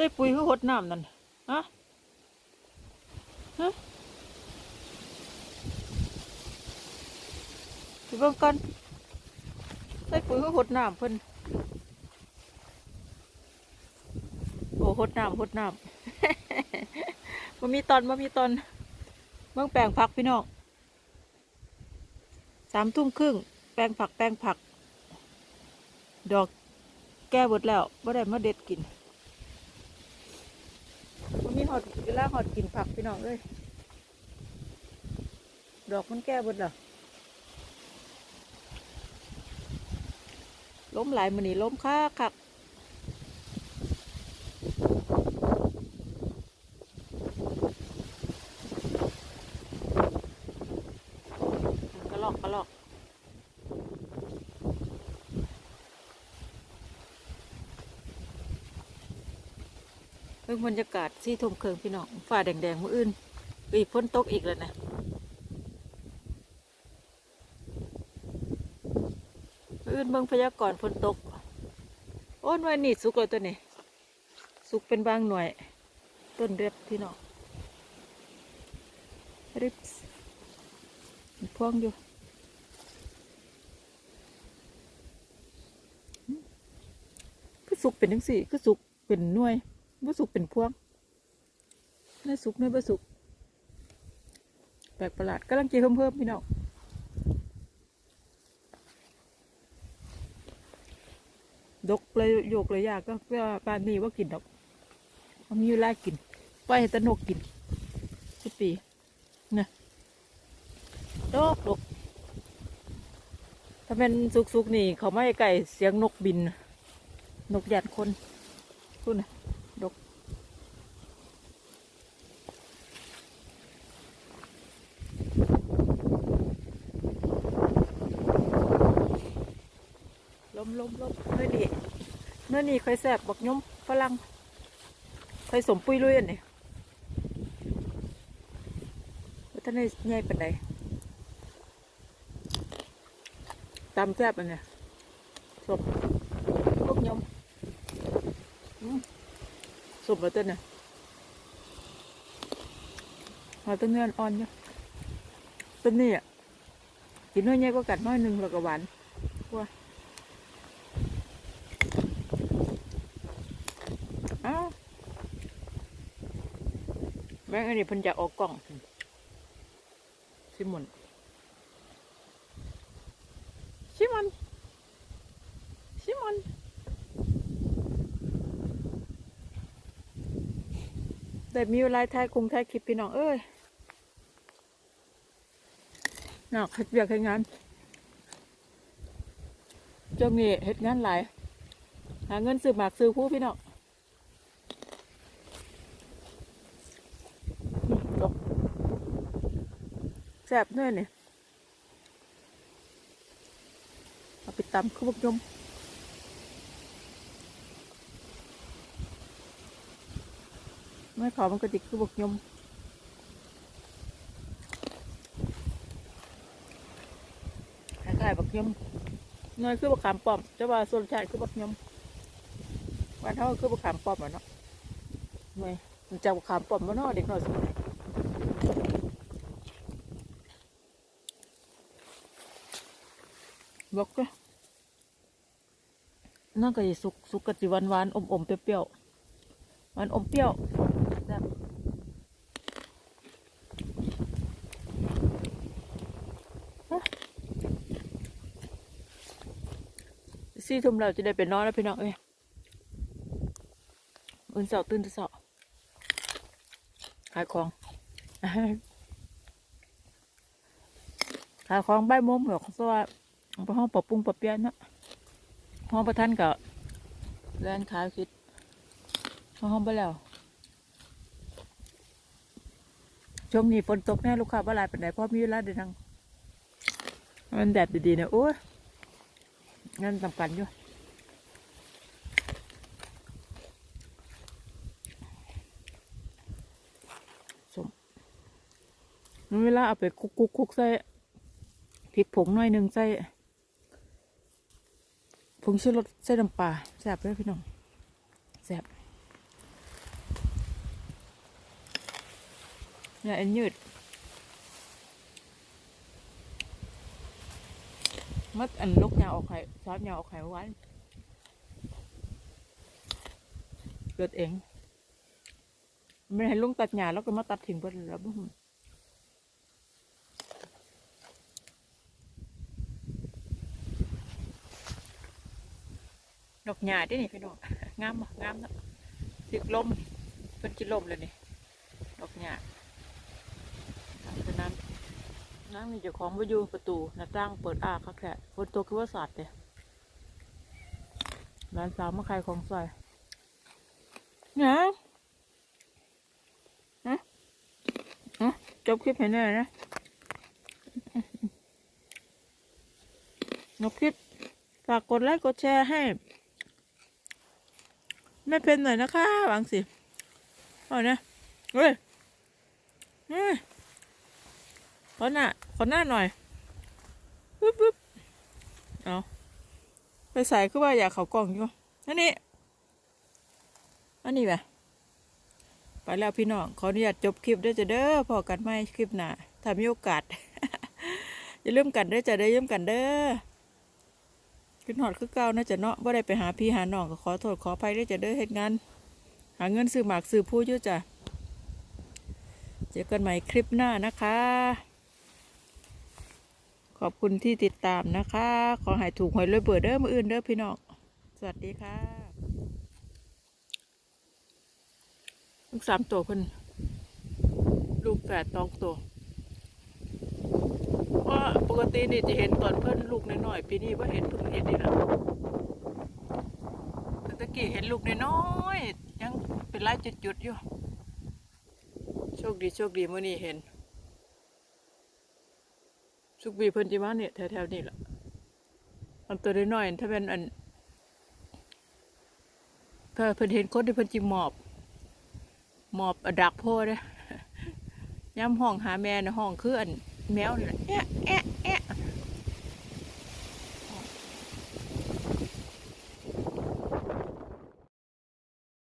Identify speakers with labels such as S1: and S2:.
S1: ใส่ปุ๋ยคือหดน้ำนั่นฮะฮะไปเบิ่งกันใส่ปุ๋ยคือหดน้ำเพิ่นโอ้หดน้ำหดน้ำบ่มีตอนบ่มีตอนเบิ่งแปลงผักพี่น้องสามทุ่มครึ่ง แปลงผักแปลงผัก ดอกแก้เบิดแล้วบ่ได้มาเด็ดกินบ่มี หอดเวลาหอดกินผักพี่น้องเลยดอกมันแก้เบิดแล้วล้มหลายมันนี่ล้มค่าคักกระลอกกระลอก เพิ่งบรรยากาศที่ทมเคืองพี่น้องฝ่าแดงๆมืออื่นอีกฝนตกอีกแล้วนะมืออื่นเบิ่งพยากรณ์ฝนตก โอ้นวยนี่สุกแล้วตัวนี้ สุกเป็นบางหน่วย ต้นเร็บพี่น้องริบมีพวงอยู่อืมคือสุกเป็นทั้งสี่คือสุกเป็นหน่วย บ่สุกเป็นพวงน่าสุกน่าบ่สุกแปลกประหลาดกำลังกินเพิ่มๆพี่น้องดกเลยโยกเลยยากก็ว่าปานนี้ว่ากินดอกมันมีเวลากินปล่อยให้ตะนกกินสิบปีนะดกดกถ้าเป็นสุกๆนี่ เขาไม่ไก่เสียงนกบิน นกหยัดคนพูดนะ ดก ลมลมลมเนื้อนี่เนื้อนี่ค่อยแสบบักยมฝรั่งค่อยสมปุยลุยอันนี้ว่าท่านได้ใหญ่ปานใดตำแซ่บอันนี้สมพวกยมอืมสุบแล้วต้นน่ะเอาต้นเนื้ออ่อนอยู่ยต้นนี้อะกินน้อยใหญ่ก็กัดน้อยหนึ่งแล้วก็หวานว่าเอ้า แม่งอันนี้เพิ่นจะออกกล่องชิมอนชิมอนชิมอนแต่มีเวลาถ่ายคงถ่ายคลิปพี่น้องเอ้ยน่าเฮ็ดเวียกเฮ็ดงานช่วงนี้เฮ็ดงานหลายหาเงินซื้อหมากซื้อผู้พี่น้องอืมดอก แซ่บด้วยเนี่เอาไปตำคือบักยมไม่ขอมันกระติกคือบกยมคล้ายๆบกยมหน้อยคือบกขามป้อมเจ้าว่าส่วนชาติคือบกยมวันเท่าคือบกขามป้อมอะเนาะหน่อยมันจะบกขามป้อมมาเนาะเด็กน้อยสมัย บอกก็นั่นก็จะสุกสุกกะจิหวานหวานอมอมเปรี้ยวๆหวานอมเปรี้ยวแซ่บฮะสี่ทุ่มเราจะได้ไปนอนแล้วพี่น้องเอ้ยอื่นเสาตื่นเสาขายของ ขายของใบายโมงหรอกเพราะว่า ไปห้องปรับปรุงปรับเปลี่ยนเนาะห้องประทันกับแลนขายคิดห้องไปแล้วช่วงนี้ฝนตกแน่ลูกค้าบ่หลายเป็นไหนเพราะมีเวลาเดินทางมันแดดดีๆนี่ยโอ้ยงานสำคัญอยู่สมมันเวลาเอาไปคุกคุกคุกใส่พริกผงหน่อยหนึ่งใส่ งชูรสใส่น้ำปลาแซ่บเลยพี่น้องแซ่บเนี่ยเอ็นยืดมัดอันลกยาออกไข่ซอสยาออกไข่หวานเกิดเองไม่ให้ลุงตัดหญ้าแล้วก็มาตัดทิ้งเพื่อนแล้วบุ้ม ดอกหญ้าเด้นี่พี่น้องงามบ่งามนะติดลมเพิ่นกินลมเลยนี่ดอกหญ้าทางเป็นน้ำน้ำนี่เจ้าของบ่อยู่ประตูหน้าต่างเปิดอ้าคักแท้ฝนตกคือว่าสาดเด้ร้านสาวมาขายของใส่เนี่ยฮะฮะจบคลิปให้แน่นะนกคลิปฝากกดไลค์กดแชร์ให้ แม่เพนหน่อยนะคะวางสิเอานี่ยเฮ้ยเฮ้ยขอหน้าขอหน้าหน่อยปึ๊บปึ๊บเอาไปใส่คือว่าอยากเขากล่องอยู่อันนี้อันนี้ไปไปแล้วพี่น้อง ขออนุญาตจบคลิปด้วยจ้ะเด้อพอกันไหมคลิปหน้าถ้ามีโอกาส อย่าลืมกันด้อจ้ะเด้ยืมกันเด้อ ขึ้นหอดคือเก่านะจะเนาะบ่าได้ไปหาพี่หาน้องก็ขอโทษขออภัยได้จะเด้อเฮ็ดงานหาเงินซื้อหมากซื้อผู้ยู่จ้ะเจอกันใหม่คลิปหน้านะคะ ขอบคุณที่ติดตามนะคะ ขอให้ถูกหวยรวยเบิดเด้อมืออื่นเด้อพี่น้องสวัสดีค่ะลูกสามตัวเพิ่นลูกแฝดตองตัว เพราะปกตินี่จะเห็นตอนเพิ่นลูกน้อยๆปีนี้ว่าเห็นเพิ่งเห็นนี่นะแต่ตะกี้เห็นลูกน้อยๆยังเป็นลายจุดๆอยู่โชคดีโชคดีเมื่อนี้เห็นสุกบีเพิ่นจิมาเนี่ยแถวๆนี่แหละอันตัวน้อยๆถ้าเป็นอันถ้าเพิ่นเห็นคนที่เพิ่นจิหมอบหมอบอดักพ่อเด้ย้ำห้องหาแม่ในห้องคืออัน แมวนี่แหละแอะแอะแอะ